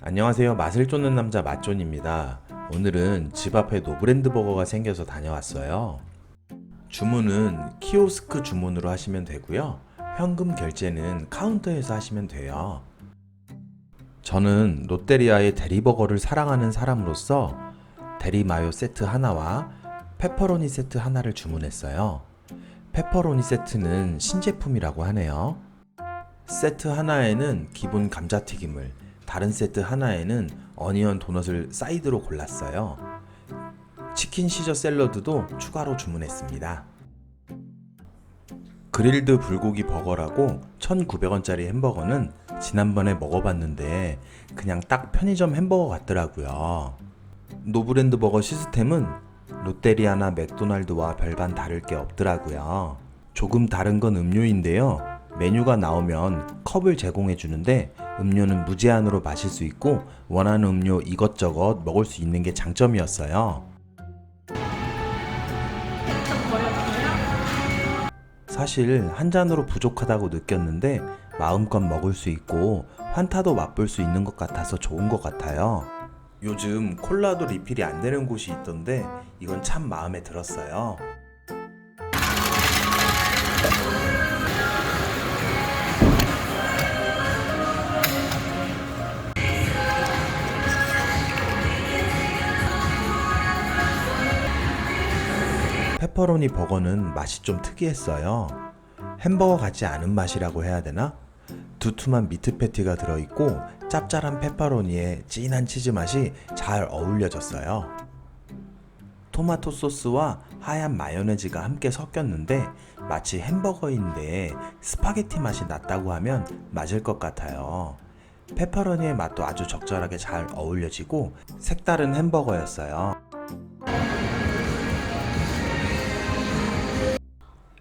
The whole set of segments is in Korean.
안녕하세요. 맛을 쫓는 남자 맛존입니다. 오늘은 집 앞에 노브랜드 버거가 생겨서 다녀왔어요. 주문은 키오스크 주문으로 하시면 되고요. 현금 결제는 카운터에서 하시면 돼요. 저는 롯데리아의 대리버거를 사랑하는 사람으로서 대리마요 세트 하나와 페퍼로니 세트 하나를 주문했어요. 페퍼로니 세트는 신제품이라고 하네요. 세트 하나에는 기본 감자튀김을, 다른 세트 하나에는 어니언 도넛을 사이드로 골랐어요. 치킨 시저 샐러드도 추가로 주문했습니다. 그릴드 불고기 버거라고 1,900원짜리 햄버거는 지난번에 먹어봤는데 그냥 딱 편의점 햄버거 같더라고요. 노브랜드 버거 시스템은 롯데리아나 맥도날드와 별반 다를 게 없더라고요. 조금 다른 건 음료인데요. 메뉴가 나오면 컵을 제공해 주는데 음료는 무제한으로 마실 수 있고 원하는 음료 이것저것 먹을 수 있는 게 장점이었어요. 사실 한 잔으로 부족하다고 느꼈는데 마음껏 먹을 수 있고 환타도 맛볼 수 있는 것 같아서 좋은 것 같아요. 요즘 콜라도 리필이 안 되는 곳이 있던데 이건 참 마음에 들었어요. 페퍼로니 버거는 맛이 좀 특이했어요. 햄버거 같지 않은 맛이라고 해야 되나? 두툼한 미트 패티가 들어있고 짭짤한 페퍼로니에 진한 치즈 맛이 잘 어울려졌어요. 토마토 소스와 하얀 마요네즈가 함께 섞였는데 마치 햄버거인데 스파게티 맛이 났다고 하면 맞을 것 같아요. 페퍼로니의 맛도 아주 적절하게 잘 어울려지고 색다른 햄버거였어요.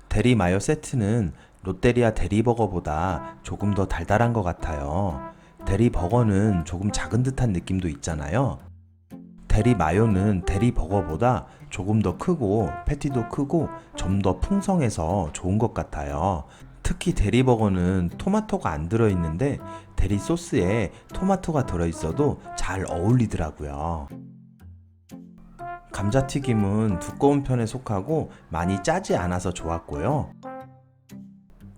대리 마요 세트는 롯데리아 대리버거보다 조금 더 달달한 것 같아요. 대리버거는 조금 작은 듯한 느낌도 있잖아요. 대리 마요는 대리버거보다 조금 더 크고 패티도 크고 좀 더 풍성해서 좋은 것 같아요. 특히 대리버거는 토마토가 안 들어있는데 대리 소스에 토마토가 들어있어도 잘 어울리더라고요. 감자튀김은 두꺼운 편에 속하고 많이 짜지 않아서 좋았고요.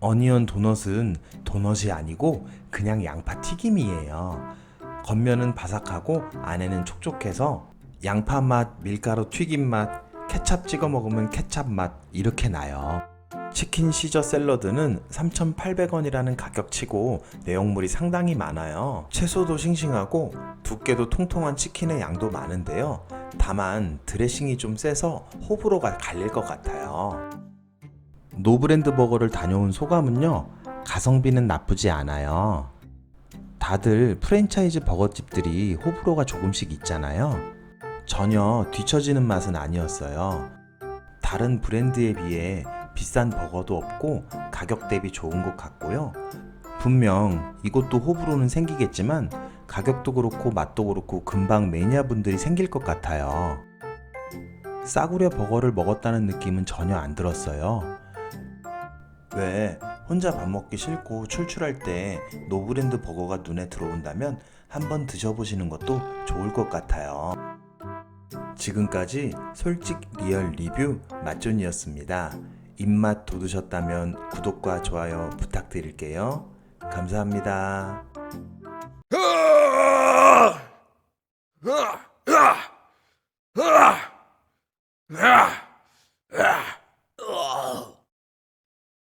어니언 도넛은 도넛이 아니고 그냥 양파 튀김이에요. 겉면은 바삭하고 안에는 촉촉해서 양파 맛, 밀가루 튀김 맛, 케찹 찍어 먹으면 케찹 맛 이렇게 나요. 치킨 시저 샐러드는 3,800원이라는 가격치고 내용물이 상당히 많아요. 채소도 싱싱하고 두께도 통통한 치킨의 양도 많은데요. 다만 드레싱이 좀 세서 호불호가 갈릴 것 같아요. 노브랜드 버거를 다녀온 소감은요. 가성비는 나쁘지 않아요. 다들 프랜차이즈 버거집들이 호불호가 조금씩 있잖아요. 전혀 뒤처지는 맛은 아니었어요. 다른 브랜드에 비해 비싼 버거도 없고 가격 대비 좋은 것 같고요. 분명 이것도 호불호는 생기겠지만 가격도 그렇고 맛도 그렇고 금방 매니아 분들이 생길 것 같아요. 싸구려 버거를 먹었다는 느낌은 전혀 안 들었어요. 왜 혼자 밥 먹기 싫고 출출할 때 노브랜드 버거가 눈에 들어온다면 한번 드셔보시는 것도 좋을 것 같아요. 지금까지 솔직 리얼 리뷰 맛존이었습니다. 입맛 돋으셨다면 구독과 좋아요 부탁드릴게요. 감사합니다.